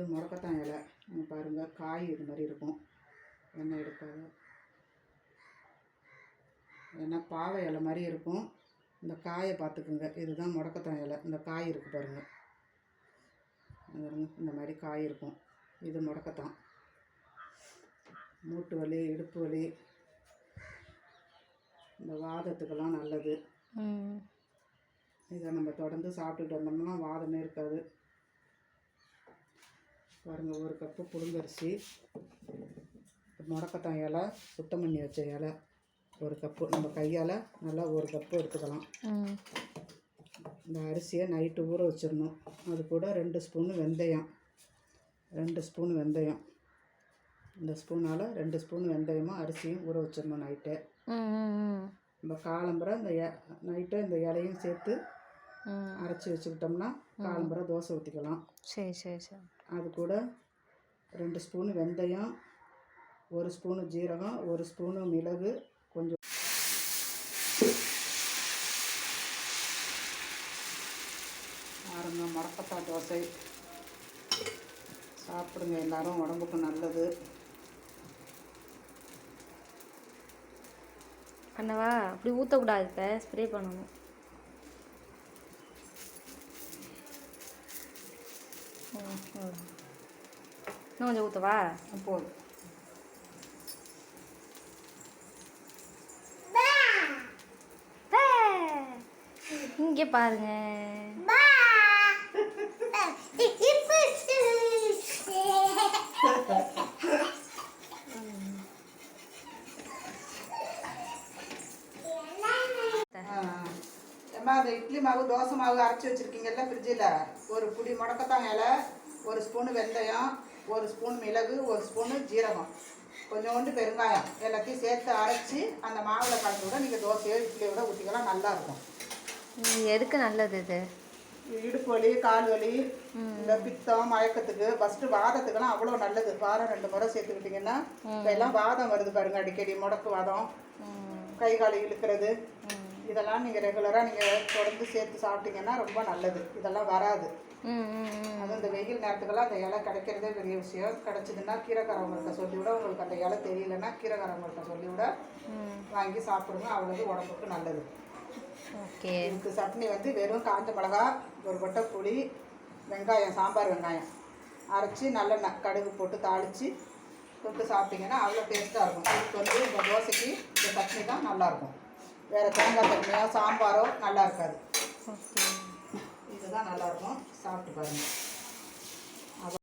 இது முடக்கத்தான் இலை. இங்க பாருங்க காய் இது மாதிரி இருக்கும். எண்ணெய் எடுக்காத ஏன்னா பாவை இலை மாதிரி இருக்கும். இந்த காயை பார்த்துக்குங்க. இதுதான் முடக்கத்தான் இலை. இந்த காய் இருக்குது பாருங்க. இது பாருங்க, இந்த மாதிரி காய் இருக்கும். இது முடக்கத்தான். மூட்டு வலி இடுப்பு வலி இந்த வாதத்துக்கெல்லாம் நல்லது. இதை நம்ம தொடர்ந்து சாப்பிட்டுட்டு வந்தோம்னா வாதமே இருக்காது. பாருங்கள் ஒரு கப்பு புழுங்கரிசி முடக்கத்தான் இலை சுத்தம் பண்ணி வச்ச இலை ஒரு கப்பு நம்ம கையால் நல்லா ஒரு கப்பு எடுத்துக்கலாம். இந்த அரிசியை நைட்டு ஊற வச்சிடணும். அது கூட ரெண்டு ஸ்பூனு வெந்தயம். ரெண்டு ஸ்பூன் வெந்தயம். இந்த ஸ்பூனால் ரெண்டு ஸ்பூன் வெந்தயமும் அரிசியும் ஊற வச்சிடணும் நைட்டு. நம்ம காலம்பரை இந்த நைட்டு இந்த இலையும் சேர்த்து அரைச்சி வச்சுக்கிட்டோம்னா காலம்பரை தோசை ஊற்றிக்கலாம் சரி சரி சரி. அது கூட ரெண்டு ஸ்பூனு வெந்தயம் ஒரு ஸ்பூனு ஜீரகம் ஒரு ஸ்பூனு மிளகு கொஞ்சம் பாருங்க முடக்கத்தான் தோசை. சாப்பிடுங்க எல்லாரும் உடம்புக்கு நல்லது. பண்ணவா அப்படி ஊற்றக்கூடாது இப்போ ஸ்ப்ரே பண்ணணும். ம், அவ்வளவுதான். இன்னும் கொஞ்சம் ஊற்றவா போதும் இங்கே பாருங்க ஏம்மா அந்த இட்லி மாவு தோசை மாவு அரைச்சி வச்சுருக்கீங்கல்ல ஃப்ரிட்ஜில் ஒரு புடி முடக்கத்தான் இலை ஒரு ஸ்பூனு வெந்தயம் ஒரு ஸ்பூன் மிளகு ஒரு ஸ்பூனு ஜீரகம். கொஞ்சோண்டு பெருங்காயம் எல்லாத்தையும் சேர்த்து அரைச்சி அந்த மாவில் கலந்து விட நீங்கள் தோசையோ இட்லியோ கூட ஊற்றிக்கலாம் நல்லாயிருக்கும் எதுக்கு நல்லது இது? இடுப்பு வலி கால் வலி இந்த பித்தம் மயக்கத்துக்கு ஃபஸ்ட்டு வாதத்துக்கெல்லாம் அவ்வளோ நல்லது. வாரம் ரெண்டு முறை சேர்த்துக்கிட்டிங்கன்னா இப்ப எல்லாம் வாதம் வருது பாருங்க அடிக்கடி முடக்கு வாதம். கை கால் இழுக்கிறது. இதெல்லாம் நீங்கள் ரெகுலராக நீங்கள் தொடர்ந்து சேர்த்து சாப்பிட்டீங்கன்னா ரொம்ப நல்லது. இதெல்லாம் வராது. அதுவும் இந்த வெயில் நேரத்துக்கெல்லாம் அந்த இலை கிடைக்கிறதே பெரிய விஷயம். கிடச்சிதுன்னா கீரைக்காரவங்கள்ட்ட சொல்லிவிட உங்களுக்கு அந்த இலை தெரியலன்னா கீரைக்காரவங்கள்ட்ட சொல்லிவிட வாங்கி சாப்பிடுங்க. அவ்வளவு உடம்புக்கு நல்லது. ஓகே. இதுக்கு சட்னி வந்து வெறும் காஞ்ச மிளகா ஒரு கொட்டை புளி வெங்காயம் சாம்பார் வெங்காயம். அரைச்சி நல்லெண்ணெய் கடுகு போட்டு தாளித்து தொட்டு சாப்பிட்டீங்கன்னா அவ்வளோ டேஸ்ட்டாக இருக்கும். இதுக்கு வந்து இந்த தோசைக்கு இந்த சட்னி தான் நல்லாயிருக்கும் வேறு தேங்காய் சட்னியோ சாம்பாரோ நல்லா இருக்காது. இதுதான் நல்லாயிருக்கும் சாப்பிட்டு பாருங்கள்